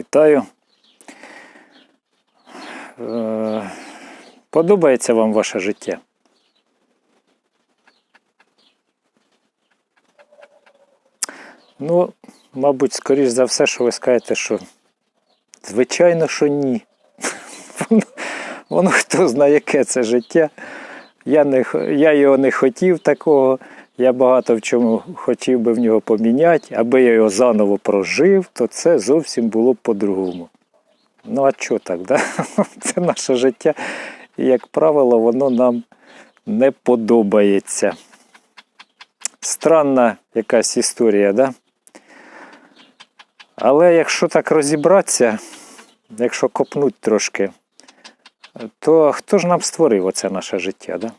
Вітаю. Е, Подобається вам ваше життя? Ну, мабуть, скоріш за все, що ви скажете, що звичайно, що ні. Воно, воно хто знає, яке це життя. Я, не, я його не хотів такого. Я багато в чому хотів би в нього поміняти. Аби я його заново прожив, то це зовсім було б по-другому. Ну, а що так, да? Це наше життя. І, як правило, воно нам не подобається. Странна якась історія, да? Але якщо так розібратися, якщо копнуть трошки, то хто ж нам створив оце наше життя? Да?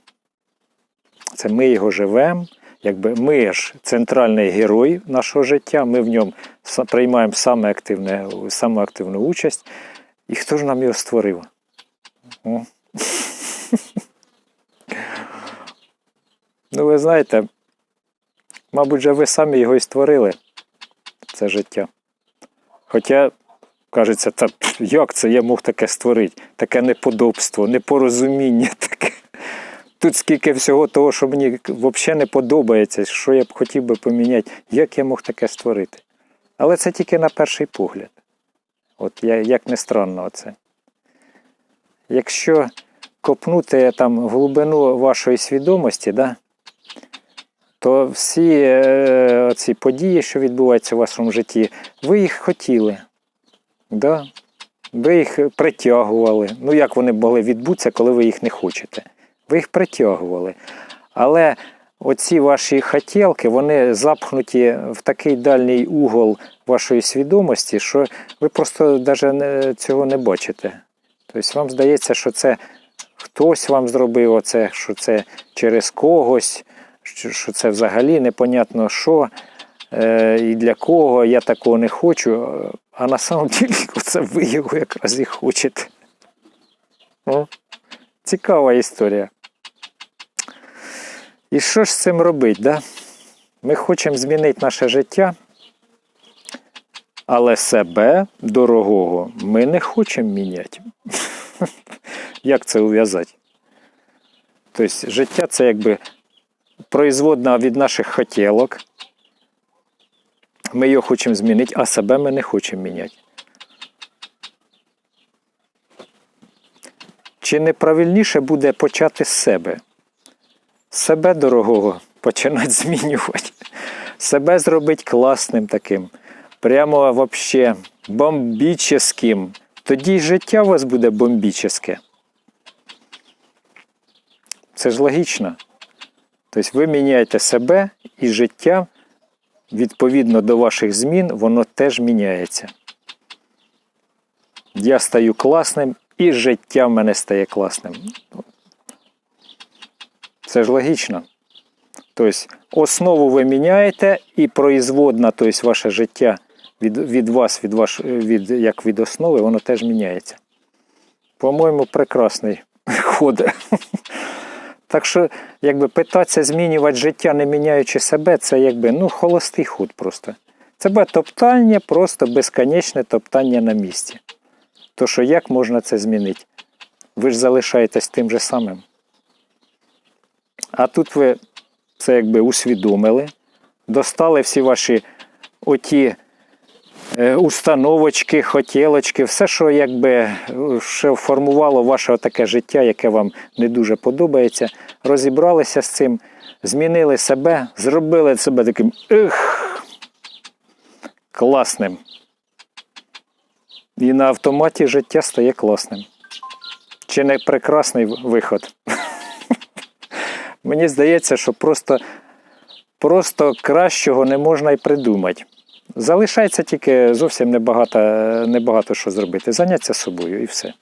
Це ми його живемо. Якби ми ж центральний герой нашого життя, ми в ньому приймаємо саме активне, саму активну участь. І хто ж нам його створив? Ну, ви знаєте, мабуть, же ви самі його і створили, це життя. Хоча, кажеться, та як це я мог таке створити? Таке неподобство, непорозуміння таке. Тут скільки всього того, що мені взагалі не подобається, що я б хотів би поміняти, як я мог таке створити. Але це тільки на перший погляд. От я, як не странно це. Якщо копнути там глибину вашої свідомості, да, то всі е, ці події, що відбуваються в вашому житті, ви їх хотіли. Да? Ви їх притягували. Ну, як вони могли відбутися, коли ви їх не хочете? Ви їх притягували. Але оці ваші хотілки, вони запхнуті в такий дальній угол вашої свідомості, що ви просто навіть цього не бачите. Тобто вам здається, що це хтось вам зробив оце, що це через когось, що це взагалі непонятно що е, і для кого, я такого не хочу. А на самом деле це ви його якраз і хочете. Цікава історія. І що ж з цим робити? Да? Ми хочемо змінити наше життя, але себе дорогого ми не хочемо міняти. Як це ув'язати? Тобто, життя це якби производна від наших хотілок. Ми його хочемо змінити, а себе ми не хочемо міняти. Чи не правильніше буде почати з себе? Себе дорогого починати змінювати. Себе зробити класним таким. Прямо вообще бомбіческим. Тоді життя у вас буде бомбіческе. Це ж логічно. Тобто ви міняєте себе і життя відповідно до ваших змін, воно теж міняється. Я стаю класним, і життя в мене стає класним. Це ж логічно. Тобто, основу ви міняєте, і производна, тобто ваше життя від, від вас, від ваш, від, як від основи, воно теж міняється. По-моєму, прекрасний ход. Так що, якби питатися змінювати життя, не міняючи себе, це якби ну, холостий ход просто. Це буде топтання, просто безконечне топтання на місці. То що як можна це змінити? Ви ж залишаєтесь тим же самим. А тут ви це якби усвідомили, достали всі ваші оті е, установочки, хотілочки, все, що якби е, що формувало ваше таке життя, яке вам не дуже подобається, розібралися з цим, змінили себе, зробили себе таким ех, класним. І на автоматі життя стає класним. Чи не прекрасний виход? Мені здається, що просто, просто кращого не можна й придумати. Залишається тільки зовсім небагато, небагато що зробити. Заняття собою і все.